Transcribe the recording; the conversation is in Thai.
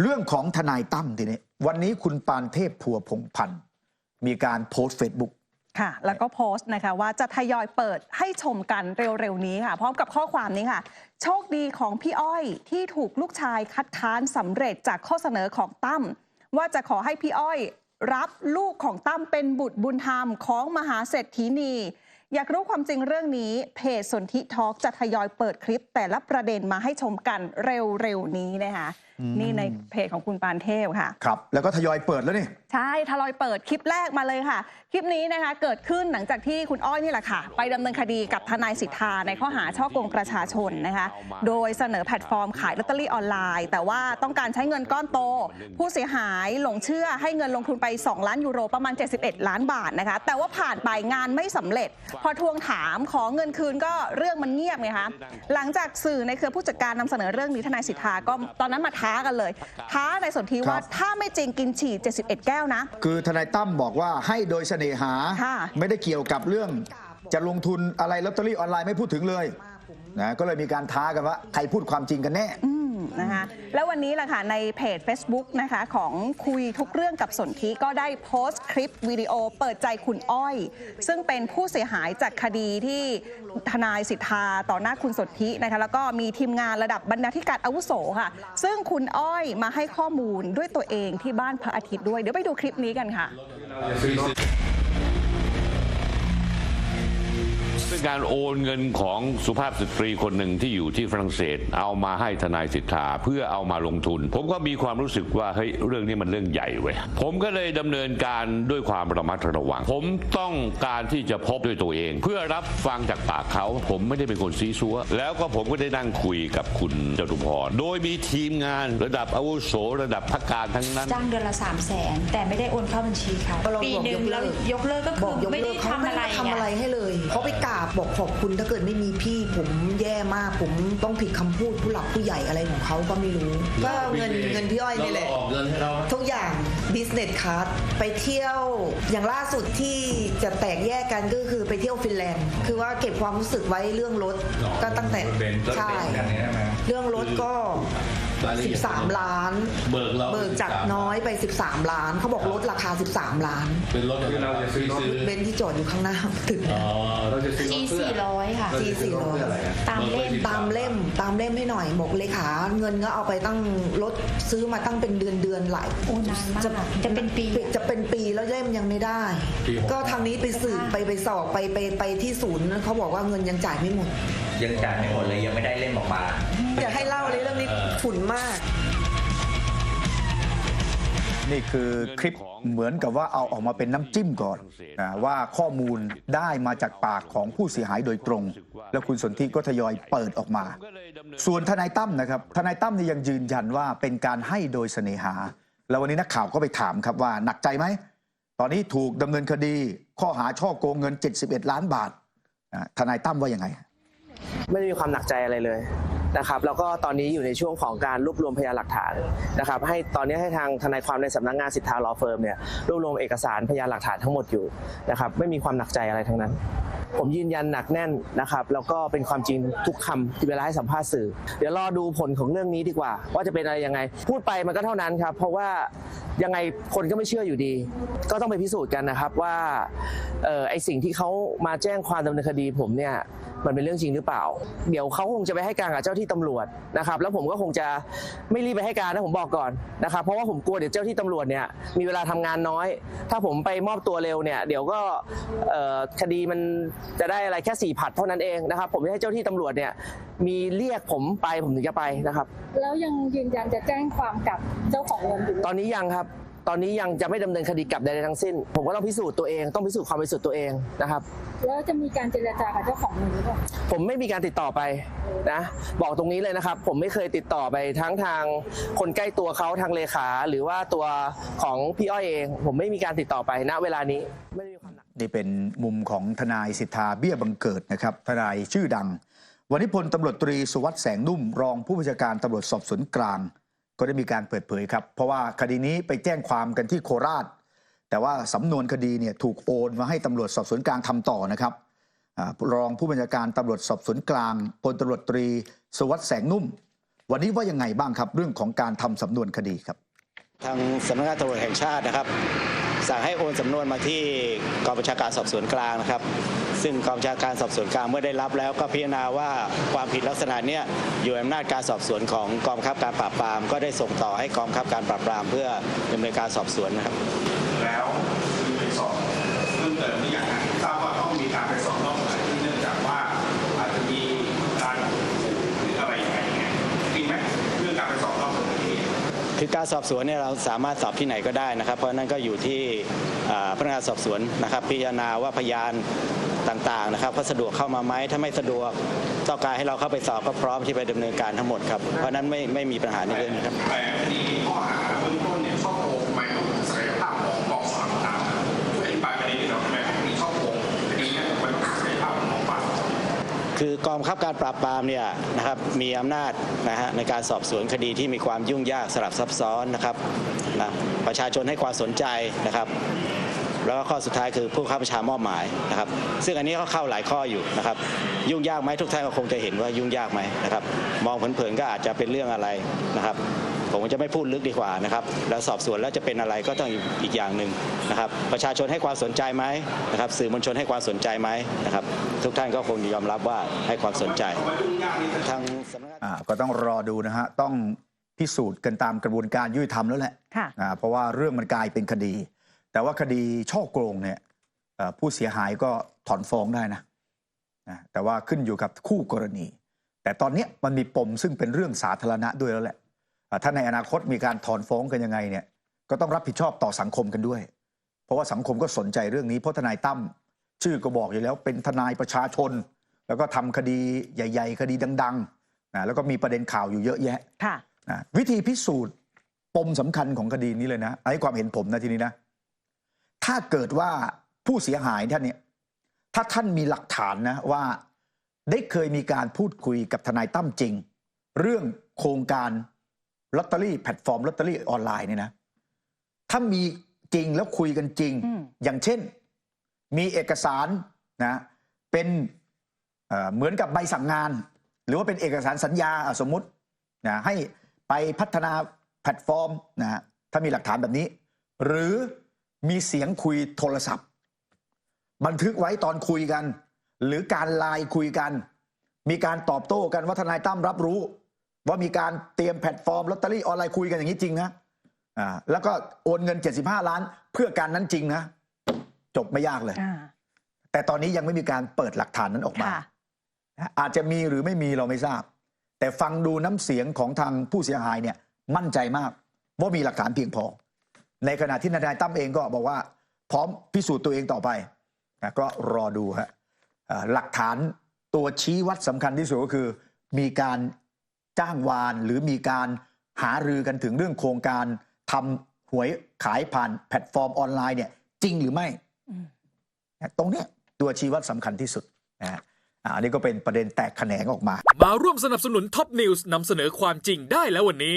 เรื่องของทนายตั้มทีนี้วันนี้คุณปานเทพพัวพงษ์พันธ์มีการโพสต์เฟซบุ๊กค่ะ แล้วก็โพสต์นะคะว่าจะทยอยเปิดให้ชมกันเร็วๆนี้ค่ะ พร้อมกับข้อความนี้ค่ะ โชคดีของพี่อ้อยที่ถูกลูกชายคัดค้านสำเร็จจากข้อเสนอของตั้มว่าจะขอให้พี่อ้อย รับลูกของตั้มเป็นบุตรบุญธรรมของมหาเศรษฐีนี อยากรู้ความจริงเรื่องนี้ เพจสนธิทอล์กจะทยอยเปิดคลิปแต่ละประเด็นมาให้ชมกันเร็วๆนี้นะคะอืมนี่ในเพจของคุณปานเทพค่ะ ครับ แล้วก็ทยอยเปิดแล้วนี่ ใช่ ทลอยเปิดคลิปแรกมาเลยค่ะ คลิปนี้นะคะเกิดขึ้นหลังจากที่คุณอ้อยนี่แหละค่ะ ไปดำเนินคดีกับทนายสิทธาในข้อหาช่อโกงประชาชนนะคะ โดยเสนอแพลตฟอร์มขายลอตเตอรี่ออนไลน์ แต่ว่าต้องการใช้เงินก้อนโต ผู้เสียหายหลงเชื่อให้เงินลงทุนไป 2 ล้านยูโรประมาณ 71 ล้านบาทนะคะ แต่ว่าผ่านไปงานไม่สำเร็จ พอทวงถามขอเงินคืนก็เรื่องมันเงียบไงคะหลังจากสื่อในเครือผู้จัดการนำเสนอเรื่องนี้ทนายสิทธาก็ตอนนั้นมาท้ากันเลย ท้าในสนธิว่าถ้าไม่จริงกินฉี่71 แก้วนะคือทนายตั้มบอกว่าให้โดยเสน่หาค่ะไม่ได้เกี่ยวกับเรื่อง จะลงทุนอะไรลอตเตอรี่ออนไลน์ไม่พูดถึงเลยนะก็เลยมีการท้ากันว่าใครพูดความจริงกันแน่อืม นะคะแล้ววันนี้แหละค่ะในเพจ Facebook นะคะของคุยทุกเรื่องกับสนธิก็ได้โพสต์คลิปวิดีโอเปิดใจคุณอ้อย ซึ่งเป็นผู้เสียหายจากคดีที่ทนายสิทธาต่อหน้าคุณสนธินะคะแล้วก็มีทีมงานระดับบรรณาธิการอาวุโสค่ะ ซึ่งคุณอ้อยมาให้ข้อมูลด้วยตัวเองที่บ้านพระอาทิตย์ด้วย เดี๋ยวไปดูคลิปนี้กันค่ะ เป็นการโอนเงินของสุภาพสตรีคนหนึ่งที่อยู่ที่ฝรั่งเศส เอามาให้ทนายสิทธาเพื่อเอามาลงทุน ผมก็มีความรู้สึกว่าเฮ้ยเรื่องนี้มันเรื่องใหญ่เว้ยผมก็เลยดำเนินการด้วยความระมัดระวัง ผมต้องการที่จะพบด้วยตัวเอง เพื่อรับฟังจากปากเขา ผมไม่ได้เป็นคนซีซัวแล้วก็ผมก็ได้นั่งคุยกับคุณจตุพรโดยมีทีมงานระดับอาวุโสระดับพักการทั้งนั้นจ้างเดือนละ3 0 0แสนแต่ไม่ได้โอนเข้าบัญชีเขาเราปีบอกหนึ่งยกเลิแล้วกยกเลิกก็บคืออกยกไม่เลิได้กเขาทำไม่อะไรได้ทำอะไรให้เลยเขาไปกราบบอกขอบคุณถ้าเกิดไม่มีพี่ผมแย่มากผมต้องผิดคำพูดผู้หลักผู้ใหญ่อะไรของเขาก็ไม่รู้ ก็เงินเงินพี่อ้อยนี่แหละทุกอย่าง business card ไปเที่ยวอย่างล่าสุดที่จะแตกแยกกันก็คือไปเที่ยวฟินแลนด์ คือว่าเก็บความรู้สึกไว้เรื่องรถก็ตั้งแต่ใช่เรื่องรถก็ 13 ล้าน เบิกเราเบิกจากน้อยไป 13 ล้าน เขาบอกลดราคา 13 ล้าน เป็นรถที่เราจะซื้อซื้อเบนซ์ที่จอดอยู่ข้างหน้าตึกอ๋อเราจะซื้อร G ถเพื่อ400ค่ะ G 400ตามเล่มตามเล่มตามเล่มให้หน่อยบอกเลขาเงินก็เอาไปตั้งรถซื้อมาตั้งเป็นเดือนเดือนๆหลายโอ้นานมากจะเป็นปีจะเป็นปีแล้วเล่มยังไม่ได้ ก็ทางนี้ไปสืบไปไปสอบไปไปไปที่ศูนย์เขาบอกว่าเงินยังจ่ายไม่หมด ยังจ่ายไม่หมดเลยยังไม่ได้เล่มออกมา อยากให้เล่าเลยเรื่องนี้ฝุ่นมาก นี่คือคลิปเหมือนกับว่าเอาออกมาเป็นน้ำจิ้มก่อนนะว่าข้อมูลได้มาจากปากของผู้เสียหายโดยตรง แล้วคุณสนธิก็ทยอยเปิดออกมา ส่วนทนายตั้มนะครับทนายตั้มนี่ยังยืนยันว่าเป็นการให้โดยเสน่หา แล้ววันนี้นักข่าวก็ไปถามครับว่าหนักใจไหมตอนนี้ถูกดำเนินคดี ข้อหาช่อโกงเงิน 71 ล้านบาทอะทนายตั้มว่ายังไง ไม่ได้มีความหนักใจอะไรเลย นะครับแล้วก็ตอนนี้อยู่ในช่วงของการรวบรวมพยานหลักฐานนะครับให้ตอนนี้ให้ทางทนายความในสำนักงานสิทธาลอเฟิร์มเนี่ยรวบรวมเอกสารพยานหลักฐานทั้งหมดอยู่นะครับไม่มีความหนักใจอะไรทั้งนั้น ผมยืนยันหนักแน่นนะครับแล้วก็เป็นความจริงทุกคำที่เวลาให้สัมภาษณ์สื่อ เดี๋ยวรอดูผลของเรื่องนี้ดีกว่า ว่าจะเป็นอะไรยังไง พูดไปมันก็เท่านั้นครับ เพราะว่ายังไงคนก็ไม่เชื่ออยู่ดี ก็ต้องไปพิสูจน์กันนะครับว่าออไอสิ่งที่เขามาแจ้งความดำเนินคดีผมเนี่ย มันเป็นเรื่องจริงหรือเปล่า เดี๋ยวเขาคงจะไปให้การกับเจ้าที่ตำรวจนะครับ แล้วผมก็คงจะไม่รีบไปให้การนะผมบอกก่อนนะครับ เพราะว่าผมกลัวเดี๋ยวเจ้าที่ตำรวจเนี่ยมีเวลาทำงานน้อย ถ้าผมไปมอบตัวเร็วเนี่ยเดี๋ยวก็เอ่อคดีมันจะได้อะไรแค่สี่ผัดเท่านั้นเองนะครับ ผมจะให้เจ้าที่ตำรวจเนี่ยมีเรียกผมไปผมถึงจะไปนะครับ แล้วยังยืนยันจะแจ้งความกับเจ้าของเงินอยู่ตอนนี้ยังครับ ตอนนี้ยังจะไม่ดำเนินคดีกับใดๆทั้งสิ้น ผมก็ต้องพิสูจน์ตัวเอง ต้องพิสูจน์ความบริสุทธิ์ตัวเองนะครับ แล้วจะมีการเจรจากับเจ้าของเงินหรือเปล่าผมไม่มีการติดต่อไปนะบอกตรงนี้เลยนะครับ ผมไม่เคยติดต่อไปทั้งทางคนใกล้ตัวเขาทางเลขา หรือว่าตัวของพี่อ้อยเอง ผมไม่มีการติดต่อไปณเวลานี้ไม่ได้มีความหนัก นี่เป็นมุมของทนายสิทธาเบี้ยบังเกิดนะครับ ทนายชื่อดัง วันนี้พลตำรวจตรีสุวัสด์แสงนุ่ม รองผู้บัญชาการตำรวจสอบสวนกลาง ก็ได้มีการเปิดเผยครับ เพราะว่าคดีนี้ไปแจ้งความกันที่โคราช แต่ว่าสำนวนคดีเนี่ยถูกโอนมาให้ตำรวจสอบสวนกลางทำต่อนะครับอรองผู้บัญชาการตำรวจสอบสวนกลางพลตำรวจตรี สวัสด์แสงนุ่ม วันนี้ว่ายังไงบ้างครับ เรื่องของการทำสำนวนคดีครับ ทางสำนักงานตำรวจแห่งชาตินะครับ สั่งให้โอนสำนวนมาที่กองบัญชาการสอบสวนกลางนะครับ ซึ่งกองบัญชาการสอบสวนกลางเมื่อได้รับแล้วก็พิจารณาว่าความผิดลักษณะเนี้ยอยู่ในอำนาจการสอบสวนของกองบังคับการปราบปรามก็ได้ส่งต่อให้กองบังคับการปราบปรามเพื่อดำเนินการสอบสวนนะครับ แล้วคือไปสอบเพิ่มเติมหรือยังฮะทราบว่าต้องมีการไปสอบรอบสถานที่เนื่องจากว่าอาจจะมีการหรืออะไรยังไงเนี่ยจริงไหมเรื่องการไปสอบรอบสถานที่คือการสอบสวนเนี่ยเราสามารถสอบที่ไหนก็ได้นะครับ เพราะฉะนั้นก็อยู่ที่อ่าพนักงานสอบสวนนะครับ พิจารณาว่าพยาน ต่างๆนะครับเขาสะดวกเข้ามาไหมถ้าไม่สะดวกต้องการให้เราเข้าไปสอบก็พร้อมที่ไปดำเนินการทั้งหมดครับเพราะนั้นไม่ไม่มีปัญหาในเรื่องนี้ครับแต่คดีข้อหาเบื้องต้นเนี่ยช่อโกงหมายถึงศักยภาพของกองสามตางๆช่วยอธิบายประเด็นนี้หน่อยได้ไหมมีช่อโกงคดีนี้มันศักยภาพของกองปราบคือกองบังคับการปราบปรามเนี่ยนะครับมีอำนาจนะฮะในการสอบสวนคดีที่มีความยุ่งยากสลับซับซ้อนนะครับนะประชาชนให้ความสนใจนะครับ แล้วก็ข้อสุดท้ายคือผู้ข้าประชามอบหมายนะครับ ซึ่งอันนี้ก็เข้าหลายข้ออยู่นะครับ ยุ่งยากไหมทุกท่านก็คงจะเห็นว่ายุ่งยากไหมนะครับ มองเผินๆก็อาจจะเป็นเรื่องอะไรนะครับผมจะไม่พูดลึกดีกว่านะครับแล้วสอบสวนแล้วจะเป็นอะไรก็ต้องอีกอย่างหนึ่งนะครับ ประชาชนให้ความสนใจไหมนะครับ สื่อมวลชนให้ความสนใจไหมนะครับ ทุกท่านก็คงยอมรับว่าให้ความสนใจทางสำนักงานอ่าก็ต้องรอดูนะฮะต้องพิสูจน์กันตามกระบวนการยุติธรรมแล้วแหละค่ะอ่าเพราะว่าเรื่องมันกลายเป็นคดี แต่ว่าคดีช่อโกงเนี่ยเอ่อผู้เสียหายก็ถอนฟ้องได้นะนะแต่ว่าขึ้นอยู่กับคู่กรณี แต่ตอนเนี้ยมันมีปมซึ่งเป็นเรื่องสาธารณะด้วยแล้วแหละอ่าถ้าในอนาคตมีการถอนฟ้องกันยังไงเนี่ยก็ต้องรับผิดชอบต่อสังคมกันด้วย เพราะว่าสังคมก็สนใจเรื่องนี้เพราะทนายตั้มชื่อก็บอกอยู่แล้วเป็นทนายประชาชน แล้วก็ทำคดีใหญ่ ๆ คดีดังๆนะแล้วก็มีประเด็นข่าวอยู่เยอะแยะค่ะนะวิธีพิสูจน์ปมสำคัญของคดีนี้เลยนะอันนี้ความเห็นผมนะทีนี้นะ ถ้าเกิดว่าผู้เสียหายท่านเนี่ยถ้าท่านมีหลักฐานนะว่าได้เคยมีการพูดคุยกับทนายตั้มจริง เรื่องโครงการลอตเตอรี่แพลตฟอร์มลอตเตอรี่ออนไลน์เนี่ยนะถ้ามีจริงแล้วคุยกันจริงอืมอย่างเช่น มีเอกสารนะเป็นเอ่อเหมือนกับใบสั่งงาน หรือว่าเป็นเอกสารสัญญาอะสมมุตินะให้ไปพัฒนาแพลตฟอร์มนะฮะถ้ามีหลักฐานแบบนี้ หรือ มีเสียงคุยโทรศัพท์ บันทึกไว้ตอนคุยกัน หรือการไลน์คุยกัน มีการตอบโต้กันว่าทนายตั้มรับรู้ ว่ามีการเตรียมแพลตฟอร์มลอตเตอรี่ออนไลน์คุยกันอย่างนี้จริงนะอ่าแล้วก็โอนเงิน 75 ล้าน เพื่อการนั้นจริงนะจบไม่ยากเลยอ่าแต่ตอนนี้ยังไม่มีการเปิดหลักฐานนั้นออกมาค่ะอาจจะมีหรือไม่มีเราไม่ทราบ แต่ฟังดูน้ำเสียงของทางผู้เสียหายเนี่ยมั่นใจมากว่ามีหลักฐานเพียงพอ ในขณะที่นายตั้มเองก็บอกว่า พร้อมพิสูจน์ตัวเองต่อไปนะก็รอดูฮะเอ่อหลักฐานตัวชี้วัดสำคัญที่สุดก็คือ มีการจ้างวานหรือมีการหารือกันถึงเรื่องโครงการทำหวยขายผ่านแพลตฟอร์มออนไลน์เนี่ยจริงหรือไม่อืมนะตรงเนี้ยตัวชี้วัดสำคัญที่สุดนะฮะอ่าอันนี้ก็เป็นประเด็นแตกแขนงออกมา มาร่วมสนับสนุนท็อปนิวส์นำเสนอความจริงได้แล้ววันนี้